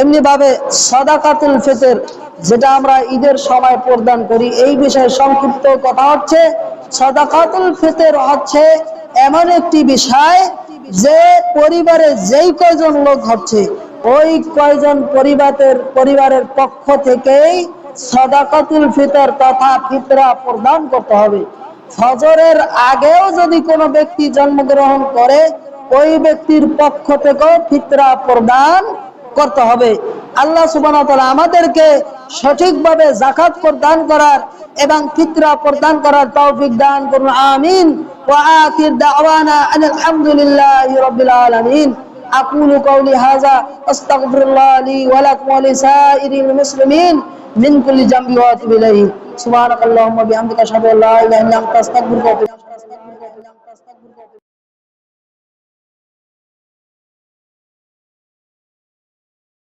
এমনি ভাবে সদাকাতুল ফিতর, যেটা আমরা ঈদের সময় প্রদান করি, এই বিষয়ে সংক্ষিপ্ত কথা হচ্ছে, সদাকাতুল ফিতর হচ্ছে এমন একটি বিষয় যে পরিবারে যেই কয়জন লোক হচ্ছে, ওই কয়জন পরিবারের পরিবারের পক্ষ থেকেই সদাকাতুল ফিতর তথা ফিতরা প্রদান করতে হবে। ফজরের আগেও যদি কোনো ব্যক্তি জন্মগ্রহণ করে, ওই ব্যক্তির পক্ষ থেকেও ফিতরা প্রদান করতে হবে আল্লাহ সুবান আমাদেরকে সঠিকভাবে জাকাত প্রদান করার এবং ফিতরা প্রদান করার তৌফিক দান করুন আমিন وآخر دعوانا أن الحمد لله رب العالمين أقول قولي هذا أستغفر الله لي ولكم ولسائر المسلمين من كل جنب واتب إليه سبحانك اللهم وبحمدك أشهد أن لا إله إلا أنت أستغفرك وأتوب إليك